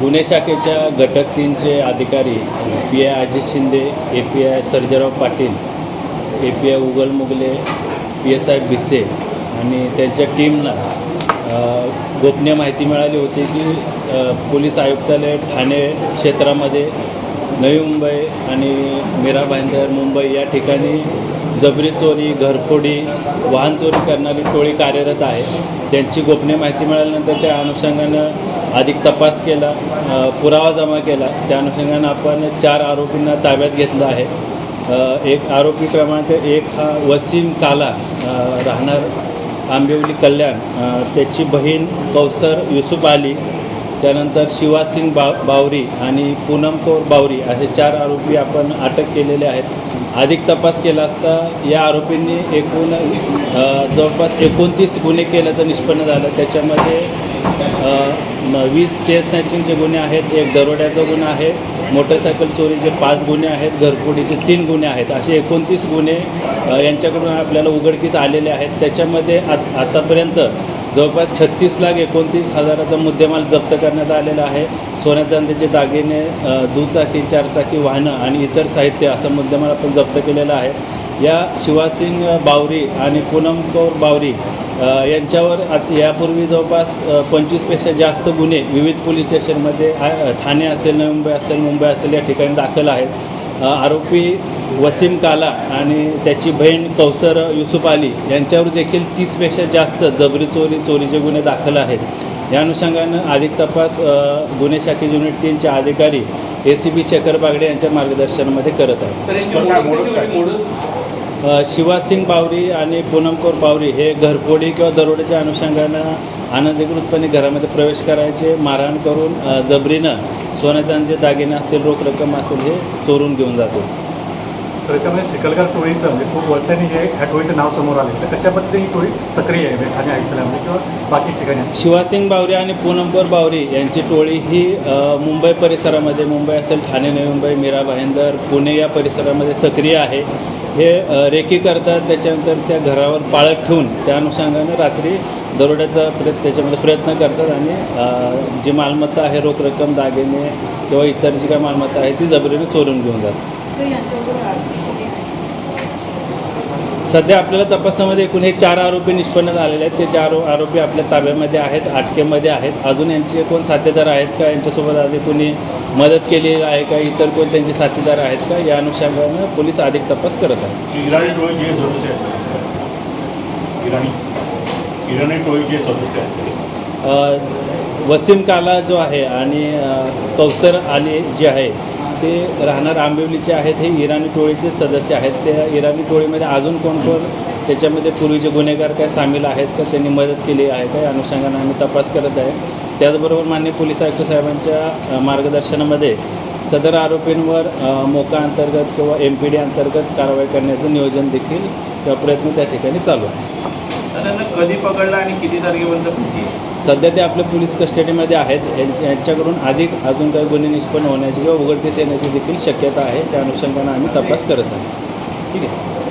गुन्हे शाखेच्या घटक तीनचे अधिकारी P I Ajit Shinde A P I Sarjerao Patil A P I उगल Mughal e P S I Bhise आणि त्यांच्या टीमला गोपनीय माहिती मिळाली होती की पोलीस आयुक्तालय ठाणे क्षेत्रामध्ये नवी मुंबई आणि मीरा भाईंदर मुंबई या ठिकाणी जबरी चोरी घरफोडी वाहन चोरी करणारी टोळी कार्यरत आहे. त्यांची गोपनीय माहिती मिळाल्यानंतर त्या अनुषंगानं अधिक तपास केला पुरावा जमा केला. त्या अनुषंगानं आपण चार आरोपींना ताब्यात घेतलं आहे. एक आरोपी क्रमांक एक हा वसीम काला राहणार आंबिवली कल्याण. त्याची बहीण कौसर युसुफ आली त्यानंतर शिवासिंग बा बावरी आणि पूनम कौर बावरी असे चार आरोपी आपण अटक केलेले आहेत. अधिक तपास केला असता या आरोपींनी एकूण जवळपास एकोणतीस गुन्हे केल्याचं निष्पन्न झालं. त्याच्यामध्ये वीस चेस स्नॅचिंगचे गुन्हे आहेत एक दरोड्याचा गुन्हा आहे मोटरसायकल चोरीचे पाच गुन्हे आहेत घरफोडीचे तीन गुन्हे आहेत. असे एकोणतीस गुन्हे यांच्याकडून आपल्याला उघडकीस आलेले आहेत. त्याच्यामध्ये आत आतापर्यंत जवळपास छत्तीस लाख एकोणतीस हजाराचा मुद्देमाल जप्त करण्यात आलेला आहे. सोन्या चांदीचे दागिने दुचाकी चारचाकी वाहनं आणि इतर साहित्य असं मुद्देमाल आपण जप्त केलेला आहे. या शिवासिंग बावरी आणि पूनम कौर बावरी यांच्यावर आत यापूर्वी जवळपास पंचवीसपेक्षा जास्त गुन्हे विविध पोलीस स्टेशनमध्ये ठाणे असेल नवी मुंबई असेल मुंबई असेल या ठिकाणी दाखल आहेत. आरोपी वसीम काला आणि त्याची बहीण कौसर युसुफ अली यांच्यावर देखील तीसपेक्षा जास्त जबरी चोरी चोरीचे गुन्हे दाखल आहेत. या अनुषंगानं अधिक तपास गुन्हे शाखे युनिट तीनचे अधिकारी A C B Shekhar Bagade यांच्या मार्गदर्शनामध्ये करत आहेत. शिवासिंग बावरी आणि पूनम कौर बावरी हे घरफोडी किंवा दरोड्याच्या अनुषंगानं अनधिकृतपणे घरामध्ये प्रवेश करायचे मारहाण करून जबरीनं सोन्या चांदीचे दागिने असतील रोख रक्कम असेल हे चोरून घेऊन जातो. तर याच्यामध्ये सिकलगार टोळीचं म्हणजे खूप वर्षांनी हे ह्या टोळीचं नाव समोर आले तर कशा पद्धतीने ही टोळी सक्रिय आहे म्हणजे ठाणे ऐकल्यामध्ये किंवा बाकी ठिकाणी? शिवासिंग बावरी आणि पूनमकर बावरी यांची टोळी ही मुंबई परिसरामध्ये मुंबई असेल ठाणे नवी मुंबई मीरा भाईंदर पुणे या परिसरामध्ये सक्रिय आहे. हे रेकी करतात त्याच्यानंतर त्या घरावर पाळत ठेवून त्या अनुषंगानं रात्री दरोड्याचा प्रयत्न त्याच्यामध्ये प्रयत्न करतात आणि जी मालमत्ता आहे रोख रक्कम दागिने किंवा इतर जी काय मालमत्ता आहे ती जबरीने चोरून घेऊन जातात सर यांच्याबरोबर आणखी किती आहेत? सध्या आपल्याला तपासामध्ये एकूण हे चार आरोपी निष्पन्न झालेले आहेत. ते चार आरोपी आपल्या ताब्यामध्ये आहेत अटकेमध्ये आहेत. अजून यांचे कोण साथीदार आहेत का? यांच्यासोबत आधी कोणी मदत केलेली आहे का? इतर कोण त्यांचे साथीदार आहेत का? या अनुषंगानं पोलीस अधिक तपास करत आहेत. वसीम काला जो आहे आणि कौसर अली जे आहे ते राहणार आंबिवलीचे आहेत हे इराणी टोळीचे सदस्य आहेत. त्या इराणी टोळीमध्ये अजून कोण कोण त्याच्यामध्ये पूर्वीचे गुन्हेगार काय सामील आहेत का त्यांनी मदत केली आहे का या अनुषंगाने आम्ही तपास करत आहे. त्याचबरोबर मान्य पोलीस आयुक्त साहेबांच्या मार्गदर्शनामध्ये सदर आरोपींवर मोका अंतर्गत किंवा एम पी डी अंतर्गत कारवाई करण्याचं नियोजन देखील किंवा प्रयत्न त्या ठिकाणी चालू आहे. त्यांना कधी पकडलं आणि किती तारखेपर्यंत पीसी सध्या ते आपल्या पोलीस कस्टडीमध्ये आहेत. यांच्याकडून अधिक अजून काही गुन्हे निष्पन्न होण्याची किंवा उघडकीस येण्याची देखील शक्यता आहे. त्या अनुषंगानं आम्ही तपास करत आहोत ठीक आहे?